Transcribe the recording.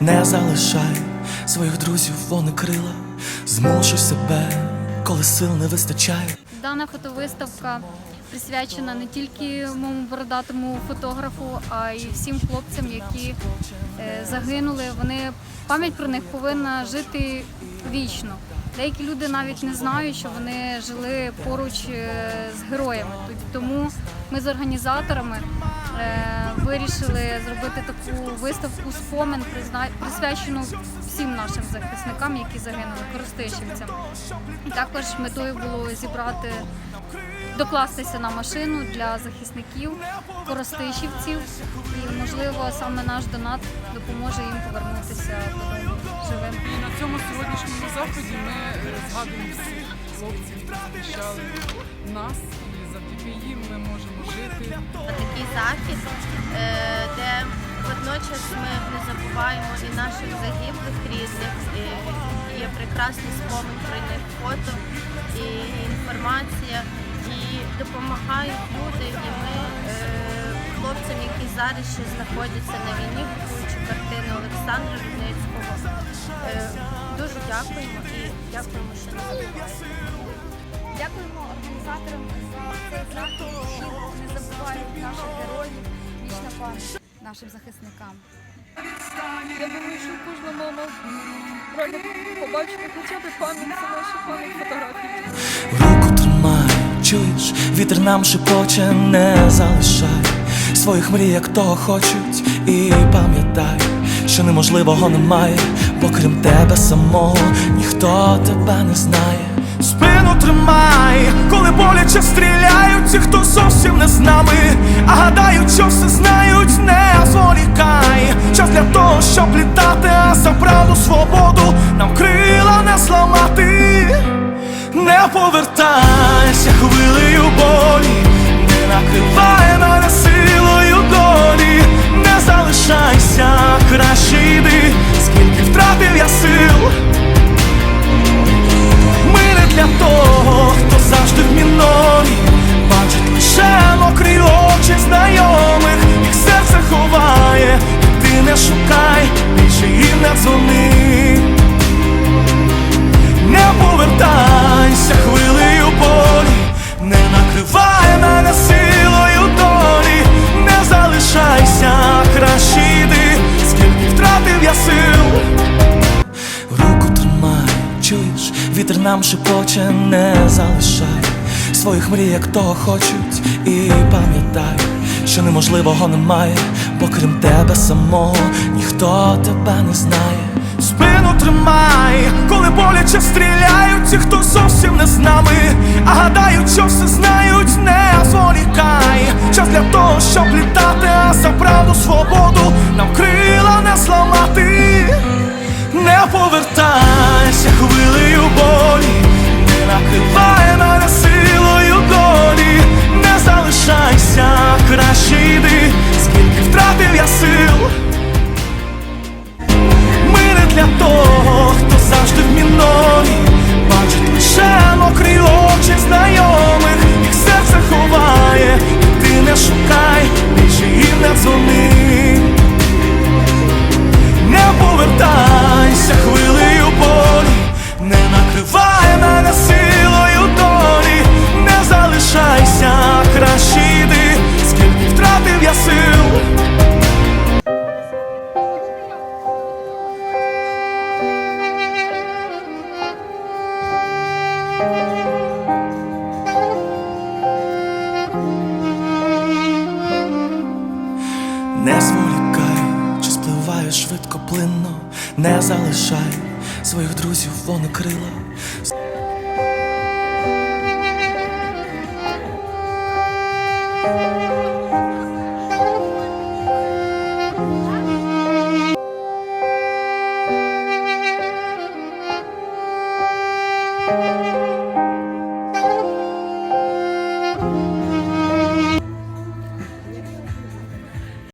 не залишай своїх друзів, вони крила, змушуй себе, коли сил не вистачає. Дана фотовиставка присвячена не тільки моєму бородатому фотографу, а й всім хлопцям, які е, загинули. Вони пам'ять про них повинна жити вічно. Деякі люди навіть не знають, що вони жили поруч е, з героями. Тому ми з організаторами е, вирішили зробити таку виставку спомин, присвячену всім нашим захисникам, які загинули, коростишівцям. І також метою було зібрати, докластися на машину для захисників, коростишівців. І, можливо, саме наш донат допоможе їм повернутися додому живим. Сьогоднішньому заході ми е, згадуємо всіх хлопців, які захищали нас, і завдяки їм ми можемо жити. такий захід, е, де водночас ми не забуваємо і наших загиблих рідних, є прекрасний спомин про них фото і інформація, і допомагають люди, і ми е, хлопцям, які зараз ще знаходяться на війні, картини Олександра Рудницького. Дуже дякуємо і дякуємо, що не забуваємо. Дякуємо організаторам за цей захід, які не забувають наших героїв, вічна пам'ять нашим захисникам. Я думаю, що кожна мама рада побачити хоча б пам'ять це наші пам'ять фотографії. Руку тримай, чуєш, вітер нам шепоче, не залишай своїх мрій, як того хочуть, і що неможливого немає, бо крім тебе самого ніхто тебе не знає. Спину тримай, коли боляче стріляють, ті, хто зовсім не з нами, вітер нам шепоче, не залишай своїх мрій, як того хочуть, і пам'ятай, що неможливого немає, бо крім тебе самого ніхто тебе не знає. Спину тримай, коли боляче стріляють, ті, хто зовсім не з нами, а гадають, що все знають, Не зволікай, чи спливає швидко плинно, не залишай своїх друзів воно крила.